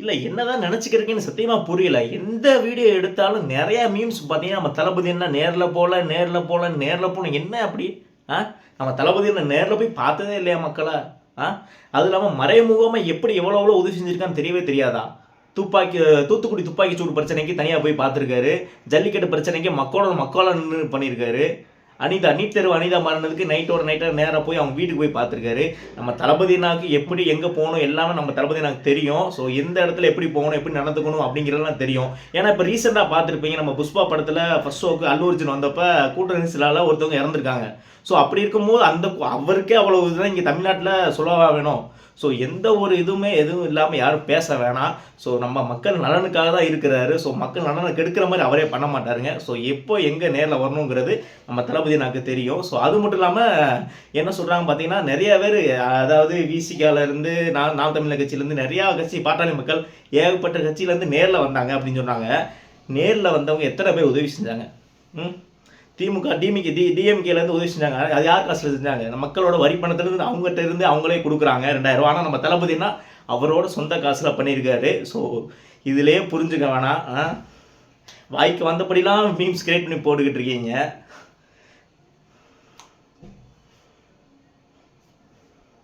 இல்லை என்னதான் நினச்சிக்கிறீங்கன்னு சத்தியமாக புரியல. எந்த வீடியோ எடுத்தாலும் நிறையா மீம்ஸ் பார்த்தீங்கன்னா நம்ம தளபதி என்ன நேரில் போகல நேரில் போகல நேரில் போகணும் என்ன அப்படி? ஆ? நம்ம தளபதி என்ன நேரில் போய் பார்த்ததே இல்லையா மக்களா? ஆ? அது இல்லாமல் மறைமுகமாக எப்படி எவ்வளோ எவ்வளோ உதவி செஞ்சுருக்கான்னு தெரியவே தெரியாதா? துப்பாக்கி தூத்துக்குடி துப்பாக்கி சூடு பிரச்சனைக்கு தனியாக போய் பார்த்துருக்காரு. ஜல்லிக்கட்டு பிரச்சனைக்கு மக்களோட மக்களோட நின்று பண்ணியிருக்காரு அனிதா நீட் தேர்வு அனிதா மரணத்துக்கு ஒரு நைட்டாக நேராக போய் அவங்க வீட்டுக்கு போய் பார்த்துருக்காரு. நம்ம தளபதினாக்கு எப்படி எங்கே போகணும் எல்லாமே நம்ம தளபதி தளபதினாக்கு தெரியும். ஸோ எந்த இடத்துல எப்படி போகணும் எப்படி நடந்துக்கணும் அப்படிங்கிறதெல்லாம் தெரியும். ஏன்னா இப்போ ரீசெண்டாக பார்த்துருப்பீங்க நம்ம புஷ்பா படத்தில் ஃபர்ஸ்ட் ஷோக்கு அல்லு அர்ஜுன் வந்தப்போ கூட்ட நெரிசலால் ஒருத்தவங்க இறந்துருக்காங்க. ஸோ அப்படி இருக்கும்போது அந்த அவருக்கே அவ்வளோ இதுதான் இங்கே தமிழ்நாட்டில் சொல்லவா வேணும். ஸோ எந்த ஒரு இதுவுமே எதுவும் இல்லாமல் யாரும் பேச வேணாம். ஸோ நம்ம மக்கள் நலனுக்காக தான் இருக்கிறாரு. ஸோ மக்கள் நலனை கெடுக்கிற மாதிரி அவரே பண்ண மாட்டாருங்க. ஸோ எப்போ எங்கே நேரில் வரணுங்கிறது நம்ம தளபதி எனக்கு தெரியும். ஸோ அது மட்டும் இல்லாமல் என்ன சொல்கிறாங்க பார்த்தீங்கன்னா நிறைய பேர் அதாவது விசிகால இருந்து நான் நாம் தமிழர் கட்சியிலேருந்து நிறையா கட்சி பாட்டாளி மக்கள் ஏகப்பட்ட கட்சியிலேருந்து நேரில் வந்தாங்க அப்படின்னு சொன்னாங்க நேரில் வந்தவங்க எத்தனை பேர் உதவி செஞ்சாங்க? ம்? திமுக டிமிக்கு டி டிஎம்கேலேருந்து உதவி செஞ்சாங்க. அது யார் காசில் செஞ்சாங்க? மக்களோட வரி பணத்துலேருந்து அவங்ககிட்ட இருந்து அவங்களே கொடுக்குறாங்க ரெண்டாயிரம் ரூபா. ஆனால் நம்ம தளபதினா அவரோட சொந்த காசில் பண்ணியிருக்காரு. ஸோ இதுலேயே புரிஞ்சுக்க வேணாம். ஆ? வாய்க்கு வந்தபடிலாம் மீம்ஸ் கிரியேட் பண்ணி போட்டுக்கிட்டு இருக்கீங்க.